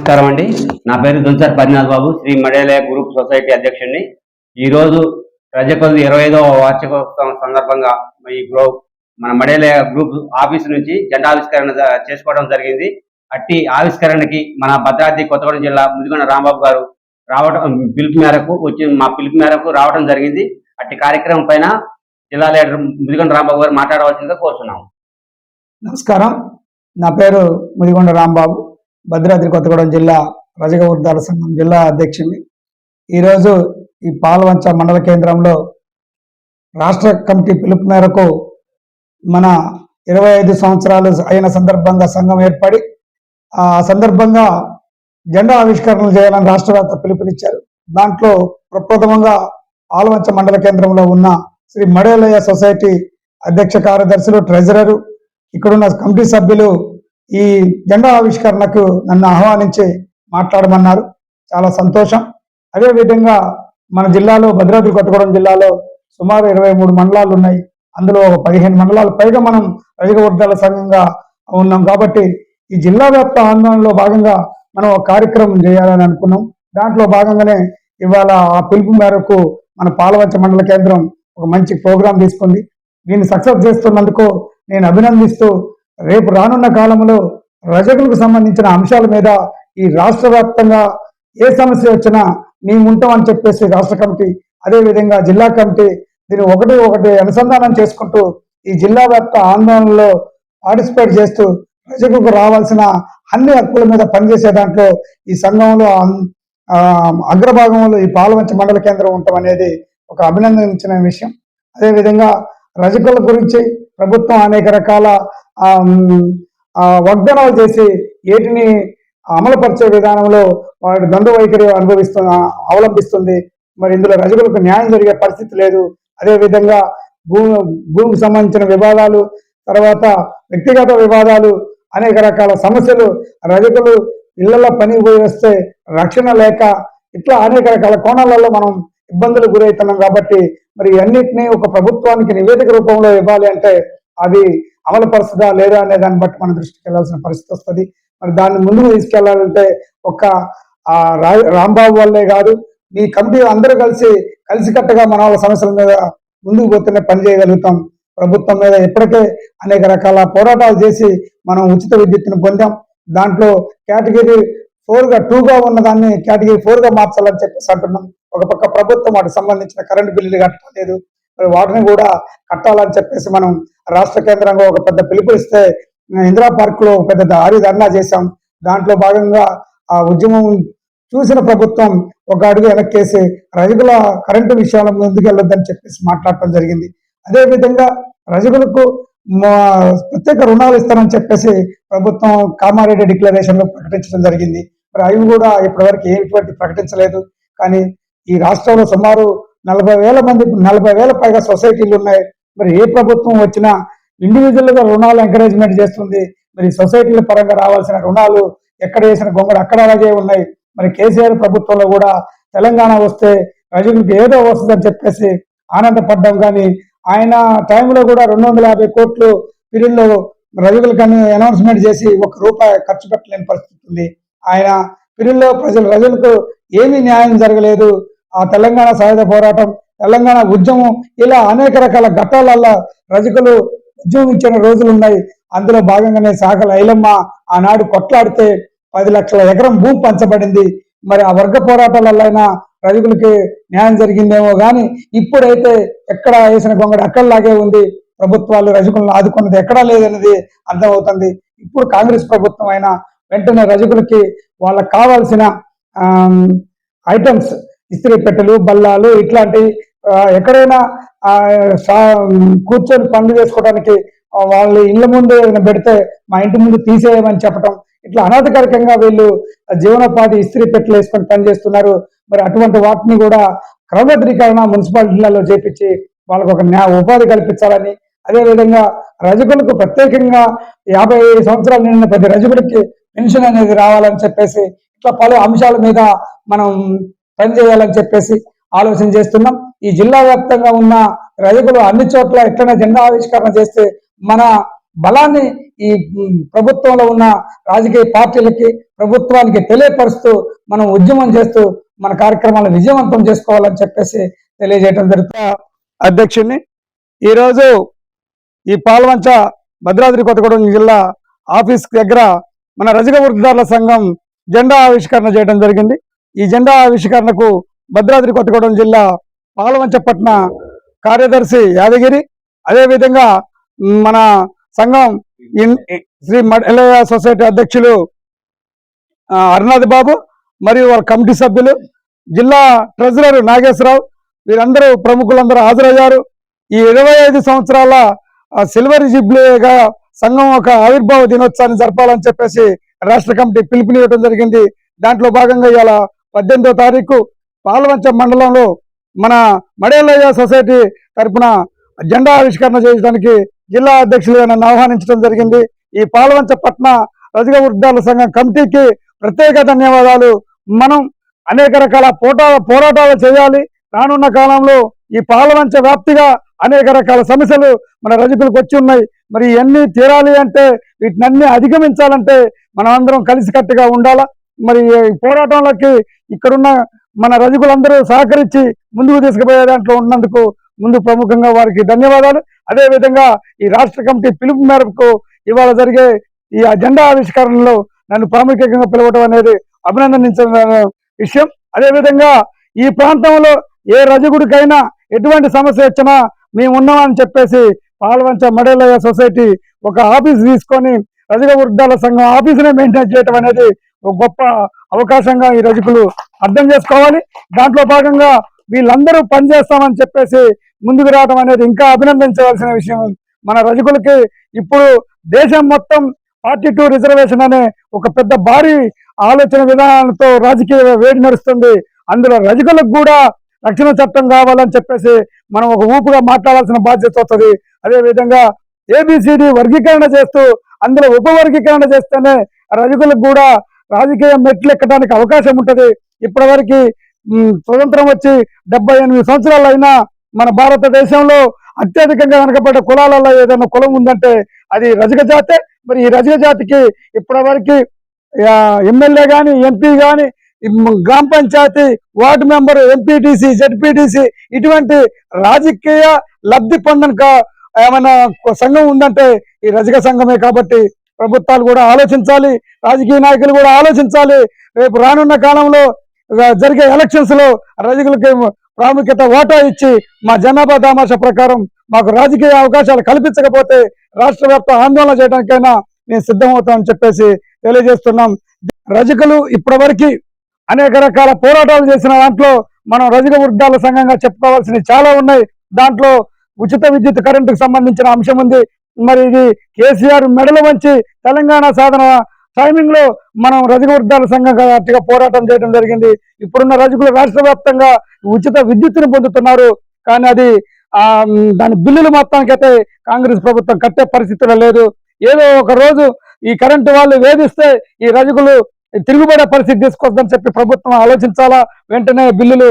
నమస్కారం అండి. నా పేరు దుల్సర్ పద్నాథ్ బాబు శ్రీ మడేలయ గ్రూప్ సొసైటీ అధ్యక్షుడిని. ఈ రోజు ఇరవై ఐదవ వార్షికోత్సవం సందర్భంగా ఈ గ్రూప్ మన మడేలయ గ్రూప్ ఆఫీస్ నుంచి జెండా ఆవిష్కరణ చేసుకోవడం జరిగింది. అట్టి ఆవిష్కరణకి మన భద్రాద్రి కొత్తగూడెం జిల్లా ముదిగొండ రాంబాబు గారు రావడం పిలుపు మేరకు వచ్చి మా పిలుపు మేరకు రావడం జరిగింది. అట్టి కార్యక్రమం పైన జిల్లా లీడర్ ముదిగొండ రాంబాబు గారు మాట్లాడవలసిందిగా కోరుతున్నాము నమస్కారం. నా పేరు ముదిగొండ రాంబాబు. భద్రాద్రి కొత్తగూడెం జిల్లా రజక వృద్ధాల సంఘం జిల్లా అధ్యక్షుడిని. ఈరోజు ఈ పాల్వంచ మండల కేంద్రంలో రాష్ట్ర కమిటీ పిలుపు మేరకు మన ఇరవై ఐదు సంవత్సరాలు అయిన సందర్భంగా సంఘం ఏర్పడి ఆ సందర్భంగా జెండా ఆవిష్కరణలు చేయాలని రాష్ట్ర వ్యాప్త పిలుపునిచ్చారు. దాంట్లో ప్రప్రథమంగా ఆలవంచ మండల కేంద్రంలో ఉన్న శ్రీ మడేలయ్య సొసైటీ అధ్యక్ష కార్యదర్శులు ట్రెజరరు ఇక్కడున్న కమిటీ సభ్యులు ఈ జెండా ఆవిష్కరణకు నన్ను ఆహ్వానించి మాట్లాడమన్నారు. చాలా సంతోషం. అదే విధంగా మన జిల్లాలో భద్రాద్రి కొత్తగూడెం జిల్లాలో సుమారు ఇరవై మూడు మండలాలు ఉన్నాయి. అందులో ఒక పదిహేను మండలాలు. పైగా మనం రజక వర్గాల సంఘంగా ఉన్నాం కాబట్టి ఈ జిల్లా వ్యాప్త ఆందోళనలో భాగంగా మనం ఒక కార్యక్రమం చేయాలని అనుకున్నాం. దాంట్లో భాగంగానే ఇవాళ ఆ పిలుపు మేరకు మన పాలవంచ మండల కేంద్రం ఒక మంచి ప్రోగ్రాం తీసుకుంది. దీన్ని సక్సెస్ చేస్తున్నందుకు నేను అభినందిస్తూ రేపు రానున్న కాలంలో రజకులకు సంబంధించిన అంశాల మీద ఈ రాష్ట్ర వ్యాప్తంగా ఏ సమస్య వచ్చినా మేము ఉంటామని చెప్పేసి రాష్ట్ర కమిటీ అదేవిధంగా జిల్లా కమిటీ దీన్ని ఒకటి ఒకటి అనుసంధానం చేసుకుంటూ ఈ జిల్లా వ్యాప్త ఆందోళనలో పార్టిసిపేట్ చేస్తూ ప్రజలకు రావాల్సిన అన్ని హక్కుల మీద పనిచేసే దాంట్లో ఈ సంఘంలో అగ్రభాగంలో ఈ పాలవంచ మండల కేంద్రం ఉండటం అనేది ఒక అభినందించిన విషయం. అదేవిధంగా రజకుల గురించి ప్రభుత్వం అనేక రకాల వాగ్దానాలు చేసి ఏటిని అమలుపరిచే విధానంలో వాడి దండు వైఖరి అనుభవిస్తు అవలంబిస్తుంది. మరి ఇందులో రజకులకు న్యాయం జరిగే పరిస్థితి లేదు. అదేవిధంగా భూమి భూ భూమికి సంబంధించిన వివాదాలు తర్వాత వ్యక్తిగత వివాదాలు అనేక రకాల సమస్యలు రజకులు ఇళ్ళలో పని పోయి వస్తే రక్షణ లేక ఇట్లా అనేక రకాల కోణాలలో మనం ఇబ్బందులు గురవుతున్నాం కాబట్టి మరి అన్నిటినీ ఒక ప్రభుత్వానికి నివేదిక రూపంలో ఇవ్వాలి అంటే అది అమలు పరుస్తుందా లేదా అనే దాన్ని బట్టి మన దృష్టికి వెళ్ళాల్సిన పరిస్థితి వస్తుంది. మరి దాన్ని ముందుకు తీసుకెళ్ళాలంటే ఒక్క ఆ రాంబాబు వల్లే కాదు మీ కమిటీ అందరూ కలిసి కలిసికట్టుగా మన వాళ్ళ సమస్యల మీద ముందుకు పోతేనే పని చేయగలుగుతాం. ప్రభుత్వం మీద ఇప్పటికే అనేక రకాల పోరాటాలు చేసి మనం ఉచిత విద్యుత్తును పొందాం. దాంట్లో కేటగిరీ ఫోర్గా టూగా ఉన్న దాన్ని కేటగిరీ ఫోర్గా మార్చాలని చెప్పేసి అంటున్నాం. ఒక పక్క ప్రభుత్వం వాటికి సంబంధించిన కరెంటు బిల్లులు కట్టలేదు మరి వాటిని కూడా కట్టాలని చెప్పేసి మనం రాష్ట్ర కేంద్రంగా ఒక పెద్ద పిలుపు ఇస్తే ఇందిరా పార్క్లో పెద్ద దారి ధర్నా చేశాం. దాంట్లో భాగంగా ఆ ఉద్యమం చూసిన ప్రభుత్వం ఒక అడుగు వెనక్కేసి రజకుల కరెంటు విషయాల ముందుకెళ్ళొద్దని చెప్పేసి మాట్లాడటం జరిగింది. అదేవిధంగా రజకులకు మా ప్రత్యేక రుణాలు ఇస్తానని చెప్పేసి ప్రభుత్వం కామారెడ్డి డిక్లరేషన్లో ప్రకటించడం జరిగింది. మరి అవి కూడా ఇప్పటివరకు ఎటువంటి ప్రకటించలేదు. కానీ ఈ రాష్ట్రంలో సుమారు నలభై వేల మంది నలభై వేల పైగా సొసైటీలు ఉన్నాయి. మరి ఏ ప్రభుత్వం వచ్చినా ఇండివిజువల్గా రుణాలు ఎంకరేజ్మెంట్ చేస్తుంది. మరి సొసైటీల పరంగా రావాల్సిన రుణాలు ఎక్కడ వేసిన గొంగడు అక్కడ అలాగే ఉన్నాయి. మరి కేసీఆర్ ప్రభుత్వంలో కూడా తెలంగాణ వస్తే ప్రజలకు ఏదో వస్తుందని చెప్పేసి ఆనందపడ్డం. కానీ ఆయన టైంలో కూడా రెండు వందల యాభై కోట్లు పీరియడ్లో రజకులకు అనౌన్స్మెంట్ చేసి ఒక రూపాయి ఖర్చు పెట్టలేని పరిస్థితి ఉంది. ఆయన పీరియడ్లో ప్రజలు రజులకు ఏమీ న్యాయం జరగలేదు. ఆ తెలంగాణ సాయుధ పోరాటం తెలంగాణ ఉద్యమం ఇలా అనేక రకాల ఘట్టాలల్లో రజకులు ఉద్యమించిన రోజులు ఉన్నాయి అందులో భాగంగానే సాగల ఐలమ్మ ఆనాడు కొట్లాడితే పది లక్షల ఎకరం భూమి పంచబడింది. మరి ఆ వర్గ పోరాటాలైనా రజకులకి న్యాయం జరిగిందేమో కానీ ఇప్పుడైతే ఎక్కడ వేసిన గొంగడి అక్కడలాగే ఉంది. ప్రభుత్వాలు రజకులను ఆదుకున్నది ఎక్కడా లేదన్నది అర్థమవుతుంది. ఇప్పుడు కాంగ్రెస్ ప్రభుత్వం అయినా వెంటనే రజకులకి వాళ్ళకి కావాల్సిన ఐటమ్స్ ఇస్త్రీ పెట్టెలు బల్లాలు ఇట్లాంటి ఎక్కడైనా కూర్చొని పనులు చేసుకోవడానికి వాళ్ళు ఇళ్ళ ముందు ఏదైనా పెడితే మా ఇంటి ముందు తీసేయమని చెప్పటం. ఇట్లా అనాధికారికంగా వీళ్ళు జీవనోపాధి ఇస్త్రీ పెట్టలు వేసుకొని పనిచేస్తున్నారు మరి అటువంటి వాటిని కూడా క్రమబద్ధీకరణ మున్సిపాలిటీలలో చేపించి వాళ్ళకు ఒక న్యా ఉపాధి కల్పించాలని. అదేవిధంగా రజకులకు ప్రత్యేకంగా యాభై సంవత్సరాలు నిండిన ప్రతి రజకుడికి పెన్షన్ అనేది రావాలని చెప్పేసి ఇట్లా పలు అంశాల మీద మనం పనిచేయాలని చెప్పేసి ఆలోచన చేస్తున్నాం. ఈ జిల్లా వ్యాప్తంగా ఉన్న రైతులు అన్ని చోట్ల ఎట్లనే జెండా ఆవిష్కరణ చేస్తే మన బలాన్ని ఈ ప్రభుత్వంలో ఉన్న రాజకీయ పార్టీలకి ప్రభుత్వానికి తెలియపరుస్తూ మనం ఉద్యమం చేస్తూ మన కార్యక్రమాలను విజయవంతం చేసుకోవాలని చెప్పేసి తెలియజేయడం జరుగుతుంది. అధ్యక్షుడిని ఈరోజు ఈ పాల్వంచ భద్రాద్రి కొత్తగూడెం జిల్లా ఆఫీస్ దగ్గర మన రజక వృద్ధారుల సంఘం జెండా ఆవిష్కరణ చేయడం జరిగింది. ఈ జెండా ఆవిష్కరణకు భద్రాద్రి కొత్తగూడెం జిల్లా పాలవంచపట్న కార్యదర్శి యాదగిరి. అదేవిధంగా మన సంఘం ఇన్- శ్రీ మడలయ సొసైటీ అధ్యక్షులు ఆ, అరుణాథ్ బాబు మరియు వాళ్ళ కమిటీ సభ్యులు జిల్లా ట్రెజరర్ నాగేశ్వరరావు వీరందరూ ప్రముఖులందరూ హాజరయ్యారు. ఈ ఇరవై ఐదు సంవత్సరాల సిల్వర్ జిబ్లీగా సంఘం ఒక ఆవిర్భావ దినోత్సవాన్ని జరపాలని చెప్పేసి రాష్ట్ర కమిటీ పిలుపునివ్వడం జరిగింది. దాంట్లో భాగంగా ఇవాళ పద్దెనిమిదో తారీఖు పాలవంచ మండలంలో మన మడేలయ్య సొసైటీ తరపున జెండా ఆవిష్కరణ చేయడానికి జిల్లా అధ్యక్షులుగా నన్ను ఆహ్వానించడం జరిగింది. ఈ పాలవంచ పట్న రజక వృద్ధాల సంఘం కమిటీకి ప్రత్యేక ధన్యవాదాలు. మనం అనేక రకాల పోటా పోరాటాలు చేయాలి. రానున్న కాలంలో ఈ పాలవంచ వ్యాప్తిగా అనేక రకాల సమస్యలు మన రజకులకు వచ్చి ఉన్నాయి. మరి ఇవన్నీ తీరాలి అంటే వీటినన్నీ అధిగమించాలంటే మనం అందరం కలిసికట్టుగా ఉండాలా? మరి ఈ పోరాటంలోకి ఇక్కడున్న మన రజకులందరూ సహకరించి ముందుకు తీసుకుపోయే దాంట్లో ఉన్నందుకు ముందు ప్రముఖంగా వారికి ధన్యవాదాలు. అదేవిధంగా ఈ రాష్ట్ర కమిటీ పిలుపు మేరకు ఇవాళ జరిగే ఈ అజెండా ఆవిష్కరణలో నన్ను ప్రాముఖ్యంగా పిలవడం అనేది అభినందించిన విషయం. అదేవిధంగా ఈ ప్రాంతంలో ఏ రజకుడికైనా ఎటువంటి సమస్య వచ్చినా మేము ఉన్నామని చెప్పేసి పాల్వంచ మడేలయ్య సొసైటీ ఒక ఆఫీస్ తీసుకొని రజక వృద్ధాల సంఘం ఆఫీసునే మెయింటైన్ చేయడం అనేది ఒక గొప్ప అవకాశంగా ఈ రజకులు అర్థం చేసుకోవాలి. దాంట్లో భాగంగా వీళ్ళందరూ పనిచేస్తామని చెప్పేసి ముందుకు రావడం అనేది ఇంకా అభినందించవలసిన విషయం. మన రజకులకి ఇప్పుడు దేశం మొత్తం ఫార్టీ టూ రిజర్వేషన్ అనే ఒక పెద్ద భారీ ఆలోచన విధానాలతో రాజకీయ వేడి నడుస్తుంది. అందులో రజకులకు కూడా రక్షణ చట్టం కావాలని చెప్పేసి మనం ఒక ఊపుగా మాట్లాడాల్సిన బాధ్యత వస్తుంది. అదేవిధంగా ఏబిసిడి వర్గీకరణ చేస్తూ అందులో ఉపవర్గీకరణ చేస్తేనే రజకులకు కూడా రాజకీయ మెట్లు ఎక్కడానికి అవకాశం ఉంటుంది. ఇప్పటివరకు స్వతంత్రం వచ్చి డెబ్బై ఎనిమిది సంవత్సరాలు అయినా మన భారతదేశంలో అత్యధికంగా వెనకబడ్డ కులాలలో ఏదైనా కులం ఉందంటే అది రజక జాతే. మరి ఈ రజక జాతికి ఇప్పటివరకు ఎమ్మెల్యే కానీ ఎంపీ కానీ గ్రామ panchayat ward member MPTC ZPTC ఇటువంటి రాజకీయ లబ్ధి పొందక ఏమైనా సంఘం ఉందంటే ఈ రజక సంఘమే కాబట్టి ప్రభుత్వాలు కూడా ఆలోచించాలి రాజకీయ నాయకులు కూడా ఆలోచించాలి. రేపు రానున్న కాలంలో జరిగే ఎలక్షన్స్లో రజకులకి ప్రాముఖ్యత ఓటా ఇచ్చి మా జనాభా దామాష ప్రకారం మాకు రాజకీయ అవకాశాలు కల్పించకపోతే రాష్ట్ర వ్యాప్త ఆందోళన చేయడానికైనా మేము సిద్ధమవుతామని చెప్పేసి తెలియజేస్తున్నాం. రజకులు ఇప్పటివరకు అనేక రకాల పోరాటాలు చేసిన దాంట్లో మనం రజక వృద్ధాల సంఘంగా చెప్పుకోవాల్సినవి చాలా ఉన్నాయి. దాంట్లో ఉచిత విద్యుత్ కరెంటుకు సంబంధించిన అంశం ఉంది. మరి ఇది కేసీఆర్ మెడలు వంచి తెలంగాణ సాధన టైమింగ్లో మనం రజక వృద్ధాల సంఘం గట్టిగా పోరాటం చేయడం జరిగింది. ఇప్పుడున్న రజకులు రాష్ట్ర వ్యాప్తంగా ఉచిత విద్యుత్తును పొందుతున్నారు. కానీ అది ఆ దాని బిల్లులు మొత్తానికైతే కాంగ్రెస్ ప్రభుత్వం కట్టే పరిస్థితిలో లేదు. ఏదో ఒక రోజు ఈ కరెంటు వాళ్ళు వేధిస్తే ఈ రజకులు తిరుగుబడే పరిస్థితి తీసుకొద్దని చెప్పి ప్రభుత్వం ఆలోచించాలా? వెంటనే బిల్లులు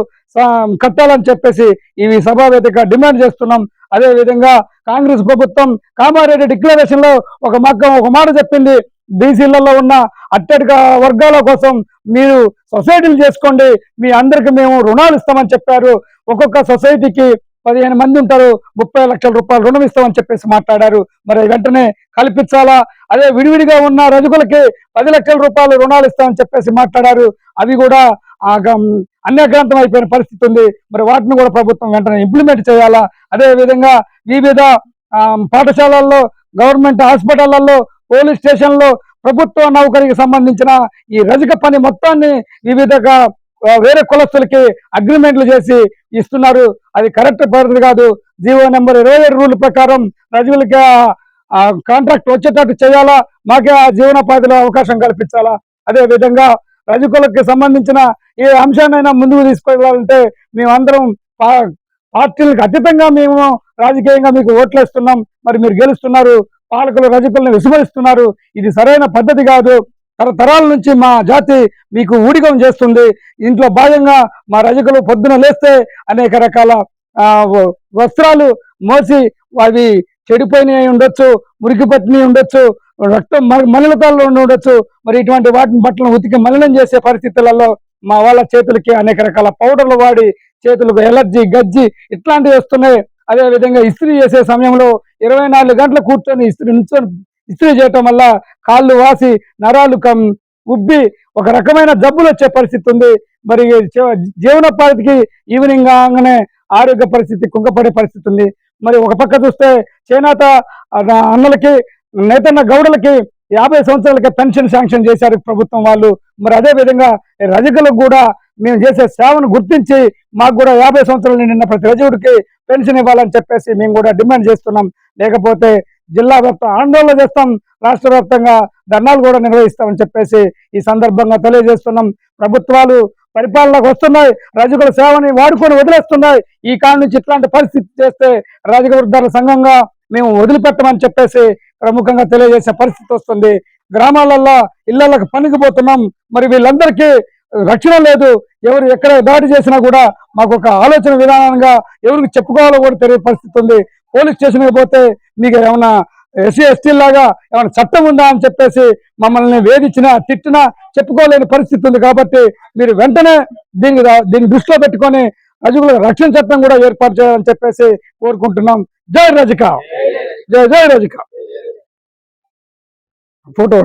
కట్టాలని చెప్పేసి ఇవి సభావేదిక డిమాండ్ చేస్తున్నాం. అదే విధంగా కాంగ్రెస్ ప్రభుత్వం కామారెడ్డి డిక్లరేషన్లో ఒక మగ్గం ఒక మాట చెప్పింది. బీసీలలో ఉన్న అట్టడిక వర్గాల కోసం మీరు సొసైటీలు చేసుకోండి. మీ అందరికి మేము రుణాలు ఇస్తామని చెప్పారు. ఒక్కొక్క సొసైటీకి పదిహేను మంది ఉంటారు. ముప్పై లక్షల రూపాయలు రుణం ఇస్తామని చెప్పేసి మాట్లాడారు. మరి వెంటనే కల్పించాలా? అదే విడివిడిగా ఉన్న రజకులకి పది లక్షల రూపాయలు రుణాలు ఇస్తామని చెప్పేసి మాట్లాడారు. అవి కూడా ఆ అయిపోయిన పరిస్థితి ఉంది. మరి వాటిని కూడా ప్రభుత్వం వెంటనే ఇంప్లిమెంట్ చేయాలా? అదే విధంగా వివిధ పాఠశాలల్లో గవర్నమెంట్ హాస్పిటళ్ళలో పోలీస్ స్టేషన్లో ప్రభుత్వ నౌకరికి సంబంధించిన ఈ రజక పని మొత్తాన్ని వివిధగా వేరే కులస్తులకి అగ్రిమెంట్లు చేసి ఇస్తున్నారు. అది కరెక్ట్ పరిధి కాదు. జీవో నెంబర్ ఇరవై రూల్ ప్రకారం రజకులకి కాంట్రాక్ట్ వచ్చేటట్టు చేయాలా? మాకే ఆ జీవనోపాధిలో అవకాశం కల్పించాలా? అదే విధంగా రజకులకు సంబంధించిన ఏ అంశాన్నైనా ముందుకు తీసుకెళ్ళాలంటే మేమందరం పార్టీలకు అతీతంగా మేము రాజకీయంగా మీకు ఓట్లేస్తున్నాం. మరి మీరు గెలుస్తున్నారు. పాలకులు రజకులను విస్మరిస్తున్నారు. ఇది సరైన పద్ధతి కాదు. తరతరాల నుంచి మా జాతి మీకు ఊడిగం చేస్తుంది. ఇంట్లో భాగంగా మా రజకులు పొద్దున లేస్తే అనేక రకాల వస్త్రాలు మోసి అవి చెడిపోయినవి ఉండొచ్చు మురికి పట్టినవి ఉండొచ్చు రక్తం మ- మలినతాల్లో ఉండవచ్చు మరి ఇటువంటి వాటిని బట్టలను ఉతికి మలినం చేసే పరిస్థితులలో మా వాళ్ళ చేతులకి అనేక రకాల పౌడర్లు వాడి చేతులకు ఎలర్జీ గజ్జి ఇట్లాంటివి వస్తున్నాయి. అదే విధంగా ఇస్త్రీ చేసే సమయంలో ఇరవై నాలుగు గంటలు కూర్చొని ఇస్త్రీ నుంచొని ఇస్త్రీ చేయటం వల్ల కాళ్ళు వాసి నరాలు కం ఉబ్బి ఒక రకమైన జబ్బులు వచ్చే పరిస్థితి ఉంది. మరి జీవనోపాధికి ఈవినింగ్ కాగానే ఆరోగ్య పరిస్థితి కుంగపడే పరిస్థితి ఉంది. మరి ఒక పక్క చూస్తే చేనేత అన్నలకి నేతన్న గౌడలకి యాభై సంవత్సరాలకి పెన్షన్ శాంక్షన్ చేశారు ప్రభుత్వం వాళ్ళు. మరి అదే విధంగా రజకులకు కూడా మేము చేసే సేవను గుర్తించి మాకు కూడా యాభై సంవత్సరాలు నిన్న ప్రతి రజవుడికి పెన్షన్ ఇవ్వాలని చెప్పేసి మేము కూడా డిమాండ్ చేస్తున్నాం. లేకపోతే జిల్లా వ్యాప్త ఆందోళన చేస్తాం. రాష్ట్ర వ్యాప్తంగా ధర్నాలు కూడా నిర్వహిస్తామని చెప్పేసి ఈ సందర్భంగా తెలియజేస్తున్నాం. ప్రభుత్వాలు పరిపాలనకు వస్తున్నాయి. రజకుల సేవని వాడుకొని వదిలేస్తున్నాయి. ఈ కాడ నుంచి ఇట్లాంటి పరిస్థితి చేస్తే రజక వృద్ధాల సంఘంగా మేము వదిలిపెట్టమని చెప్పేసి ప్రముఖంగా తెలియజేసే పరిస్థితి వస్తుంది. గ్రామాలలో ఇళ్ళకు పనికి పోతున్నాం మరి వీళ్ళందరికీ రక్షణ లేదు. ఎవరు ఎక్కడ దాడి చేసినా కూడా మాకు ఒక ఆలోచన విధానంగా ఎవరికి చెప్పుకోవాలో కూడా తెలియని పరిస్థితి ఉంది. పోలీస్ స్టేషన్కి పోతే మీకు ఏమైనా ఎస్సీ ఎస్టీ లాగా ఏమైనా చట్టం ఉందా అని చెప్పేసి మమ్మల్ని వేధించినా తిట్టినా చెప్పుకోలేని పరిస్థితి ఉంది కాబట్టి మీరు వెంటనే దీన్ని దీన్ని దృష్టిలో పెట్టుకొని రజకుల రక్షణ చట్టం కూడా ఏర్పాటు చేయాలని చెప్పేసి కోరుకుంటున్నాం. జై రజక! జై జై రజక! ఫోటో